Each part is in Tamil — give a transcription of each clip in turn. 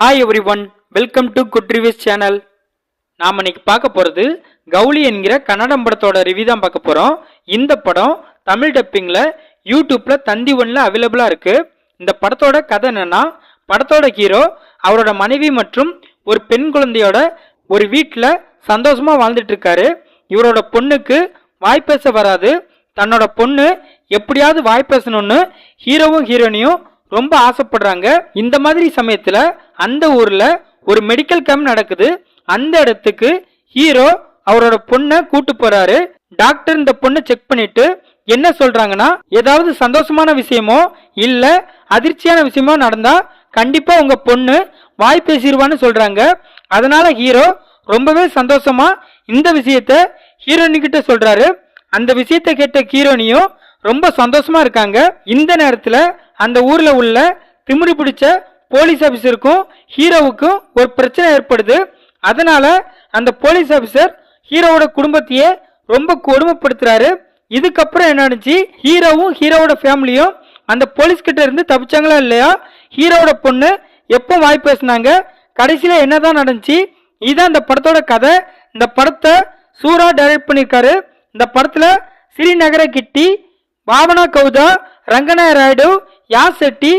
Hi everyone welcome to good reviews channel நாம் இன்னைக்கு பார்க்க போகிறது கவுளி என்கிற கன்னடம் படத்தோட ரிவ்யூ தான் பார்க்க போகிறோம் இந்த படம் தமிழ் டப்பிங்கில் யூடியூப்பில் தந்தி ஒன்றில் அவைலபிளாக இருக்குது இந்த படத்தோட கதை என்னன்னா படத்தோட ஹீரோ அவரோட மனைவி மற்றும் ஒரு பெண் குழந்தையோட ஒரு வீட்டில் சந்தோஷமாக வாழ்ந்துட்டுருக்காரு இவரோட பொண்ணுக்கு வாய் பேச வராது. தன்னோட பொண்ணு எப்படியாவது வாய் பேசணும்னு ஹீரோவும் ஹீரோனியும் ரொம்ப ஆசைப்படுறாங்க. இந்த மாதிரி சமயத்தில் அந்த ஊர்ல ஒரு மெடிக்கல் கேம்ப் நடக்குது. அந்த இடத்துக்கு ஹீரோ அவரோட பொண்ணை கூட்டு போறாரு. டாக்டர் இந்த பொண்ணை செக் பண்ணிட்டு என்ன சொல்றாங்கன்னா ஏதாவது சந்தோஷமான விஷயமோ இல்ல அதிர்ச்சியான விஷயமோ நடந்தா கண்டிப்பா உங்க பொண்ணு வாய் பேசிடுவான்னு சொல்றாங்க. அதனால ஹீரோ ரொம்பவே சந்தோஷமா இந்த விஷயத்த ஹீரோனி கிட்ட சொல்றாரு. அந்த விஷயத்தை கேட்ட ஹீரோனியும் ரொம்ப சந்தோஷமா இருக்காங்க. இந்த நேரத்துல அந்த ஊர்ல உள்ள திமிரு பிடிச்ச போலீஸ் ஆஃபீஸருக்கும் ஹீரோவுக்கும் ஒரு பிரச்சனை ஏற்படுது. அதனால அந்த போலீஸ் ஆஃபீஸர் ஹீரோவோட குடும்பத்தையே ரொம்ப கொடுமைப்படுத்துறாரு. இதுக்கப்புறம் என்ன நடந்துச்சு ஹீரோவும் ஹீரோவோட ஃபேமிலியும் அந்த போலீஸ் கிட்ட இருந்து தப்பிச்சாங்களா இல்லையா? ஹீரோவோட பொண்ணு எப்போ வாய் பேசினாங்க? கடைசியில் என்னதான் நடந்துச்சு? இதுதான் இந்த படத்தோட கதை. இந்த படத்தை சூரா டைரக்ட் பண்ணியிருக்காரு. இந்த படத்தில் ஸ்ரீநகர கிட்டி பாவனா கௌதா ரங்கநாய ராயுடு யாசெட்டி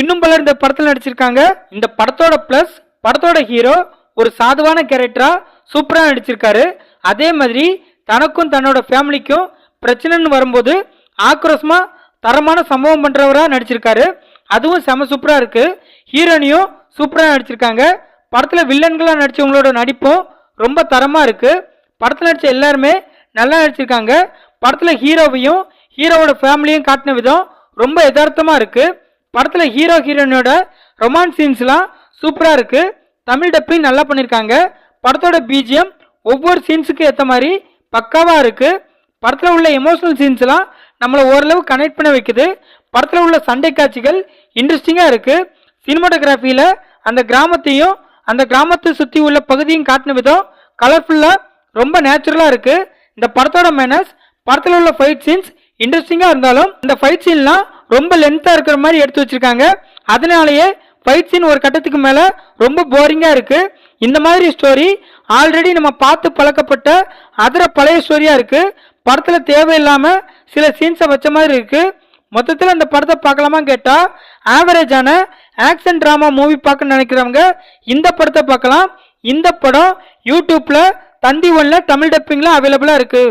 இன்னும் பலர் இந்த படத்தில் நடிச்சிருக்காங்க. இந்த படத்தோட பிளஸ் படத்தோட ஹீரோ ஒரு சாதுவான கேரக்டரா சூப்பரா நடிச்சிருக்காரு. அதே மாதிரி தனக்கும் தன்னோட ஃபேமிலிக்கும் பிரச்சனைன்னு வரும்போது ஆக்ரோஷமா தரமான சம்பவம் பண்றவரா நடிச்சிருக்காரு. அதுவும் செம சூப்பரா இருக்கு. ஹீரோனியும் சூப்பரா நடிச்சிருக்காங்க. படத்துல வில்லன்களா நடிச்சவங்களோட நடிப்பும் ரொம்ப தரமா இருக்கு. படத்தில் நடிச்ச எல்லாருமே நல்லா நடிச்சிருக்காங்க. படத்துல ஹீரோவையும் ஹீரோவோட ஃபேமிலியும் காட்டின விதம் ரொம்ப யதார்த்தமாக இருக்குது படத்தில் ஹீரோ ஹீரோயினோட ரொமான்ஸ் சீன்ஸ்லாம் சூப்பராக இருக்குது தமிழ் டப்பிங் நல்லா பண்ணியிருக்காங்க படத்தோட பிஜிஎம் ஒவ்வொரு சீன்ஸுக்கு ஏற்ற மாதிரி பக்காவாக இருக்குது படத்தில் உள்ள எமோஷனல் சீன்ஸ்லாம் நம்மளை ஓரளவு கனெக்ட் பண்ண வைக்குது. படத்தில் உள்ள சண்டை காட்சிகள் இன்ட்ரெஸ்டிங்காக இருக்குது சினிமாட்டோகிராஃபியில் அந்த கிராமத்தையும் அந்த கிராமத்தை சுற்றி உள்ள பகுதியும் காட்டின விதம் கலர்ஃபுல்லாக ரொம்ப நேச்சுரலாக இருக்குது இந்த படத்தோட மேனஸ் படத்தில் உள்ள ஃபைட் சீன்ஸ் இன்ட்ரெஸ்டிங்காக இருந்தாலும் இந்த ஃபைட் சீன்லாம் ரொம்ப லென்த்தாக இருக்கிற மாதிரி எடுத்து வச்சிருக்காங்க. அதனாலேயே ஃபைட் சீன் ஒரு கட்டத்துக்கு மேலே ரொம்ப போரிங்காக இருக்குது இந்த மாதிரி ஸ்டோரி ஆல்ரெடி நம்ம பார்த்து பழக்கப்பட்ட அதர பழைய ஸ்டோரியாக இருக்குது படத்தில் தேவையில்லாமல் சில சீன்ஸை வச்ச மாதிரி இருக்குது மொத்தத்தில் இந்த படத்தை பார்க்கலாமா கேட்டால் ஆவரேஜான ஆக்ஷன் ட்ராமா மூவி பார்க்க நினைக்கிறவங்க இந்த படத்தை பார்க்கலாம். இந்த படம் யூடியூப்பில் தந்தி ஒன்ல தமிழ் டப்பிங்கில் அவைலபிளாக இருக்குது